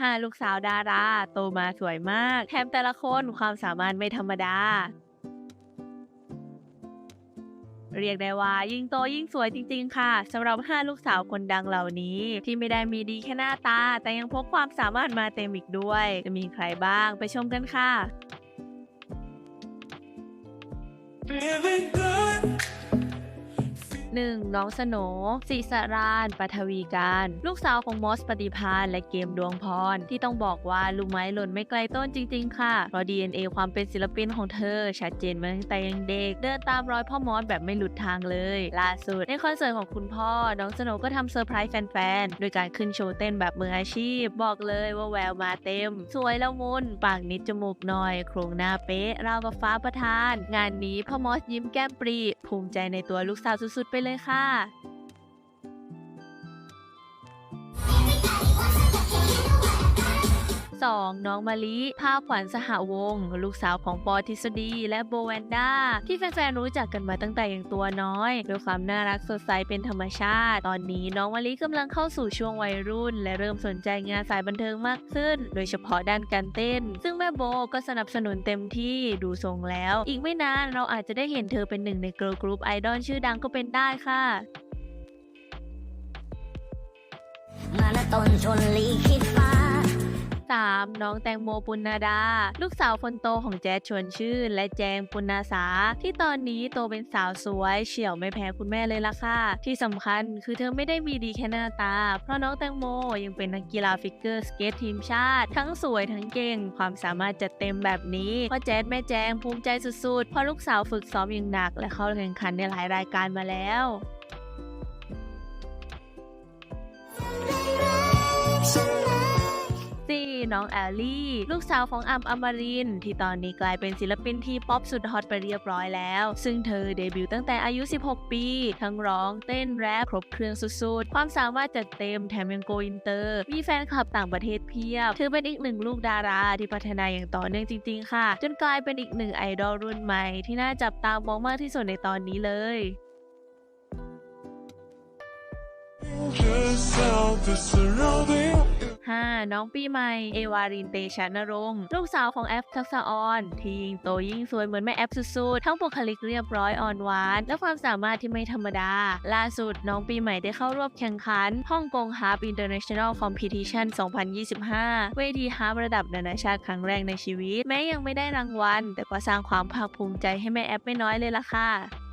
ห้าลูกสาวดาราโตมาสวยมาก แถมแต่ละคนความสามารถไม่ธรรมดา เรียกได้ว่ายิ่งโตยิ่งสวยจริง ๆ ค่ะสำหรับ 5 ลูกสาวคนดังเหล่านี้ ที่ไม่ได้มีดีแค่หน้าตา แต่ยังพกความสามารถมาเต็มอีกด้วย จะมีใครบ้างไปชมกันค่ะ Feeling good. 1. น้องสโนศิสรานปฐวีการ ลูกสาวของมอสปฏิพานและเกมดวงพร ที่ต้องบอกว่าลูกไม้หล่นไม่ไกลต้นจริง ๆ ค่ะ เพราะ DNA ความเป็นศิลปินของเธอ ชัดเจนมาตั้งแต่ยังเด็ก เดินตามรอยพ่อมอสแบบไม่หลุดทางเลย ล่าสุด ในคอนเสิร์ตของคุณพ่อ น้องสโนก็ทำเซอร์ไพรส์แฟนๆ โดยการขึ้นโชว์เต้นแบบมืออาชีพ บอกเลยว่าแววมาเต็ม สวยละมุน ปากนิดจมูกหน่อย โครงหน้าเป๊ะราวกับฟ้าประทาน งานนี้พ่อมอสยิ้มแก้มปรี ภูมิใจในตัวลูกสาวสุดๆไปเลยค่ะ 2. น้องมะลิภาพขวัญสหวง ลูกสาวของปอทฤษฎีและโบแวนด้าที่แฟนๆรู้จักกันมาตั้งแต่ยังตัวน้อยด้วยความน่ารักสดใสเป็นธรรมชาติ ตอนนี้น้องมะลิกำลังเข้าสู่ช่วงวัยรุ่น และเริ่มสนใจงานสายบันเทิงมากขึ้น โดยเฉพาะด้านการเต้น ซึ่งแม่โบก็สนับสนุนเต็มที่ดูทรงแล้ว อีกไม่นานเราอาจจะได้เห็นเธอเป็นหนึ่งในเกิร์ลกรุ๊ปไอดอลชื่อดังก็เป็นได้ค่ะมาณต้นชนลีคิด 3. น้องแตงโมปุณดา ลูกสาวคนโตของแจ๊ดชวนชื่น และแจงปุณาสา ที่ตอนนี้โตเป็นสาวสวย เฉียวไม่แพ้คุณแม่เลยล่ะค่ะ ที่สำคัญคือเธอไม่ได้มีดีแค่หน้าตา เพราะน้องแตงโมยังเป็นนักกีฬาฟิกเกอร์สเกตทีมชาติ ทั้งสวยทั้งเก่ง ความสามารถจัดเต็มแบบนี้พ่อแจ๊ดแม่แจงภูมิใจสุดๆเพราะลูกสาวฝึกซ้อมอย่างหนัก และเข้าแข่งขันในหลายรายการมาแล้ว 4. น้องแอลลี่ ลูกสาวของอัมอมริน ที่ตอนนี้กลายเป็นศิลปินทีป๊อปสุดฮอตไปเรียบร้อยแล้ว ซึ่งเธอเดบิวต์ตั้งแต่อายุ 16 ปี ทั้งร้อง เต้นแรปครบเครื่องสุดๆ ความสามารถจัดเต็มแถมยังโกอินเตอร์ มีแฟนคลับต่างประเทศเพียบถือเป็นอีกหนึ่งลูกดาราที่พัฒนาอย่างต่อเนื่องจริง ๆ ค่ะ จนกลายเป็นอีกหนึ่งไอดอลรุ่นใหม่ที่น่าจับตามองมากที่สุดในตอนนี้เลย Just how the surrounding น้องปีใหม่ เอวารินเตชะนรงค์ลูกสาวของแอฟทักษะออนที่ยิ่งโตยิ่งสวยเหมือนแม่แอฟสุดๆ ทั้งบุคลิกเรียบร้อยอ่อนหวาน และความสามารถที่ไม่ธรรมดา ล่าสุดน้องปีใหม่ได้เข้าร่วมแข่งขันฮ่องกงฮาร์ปอินเตอร์เนชั่นแนลคอมเพติชัน2025 เวทีฮาร์ประดับนานาชาติครั้งแรกในชีวิต แม้ยังไม่ได้รางวัล แต่ก็สร้างความภาคภูมิใจให้แม่แอฟไม่น้อยเลยล่ะค่ะ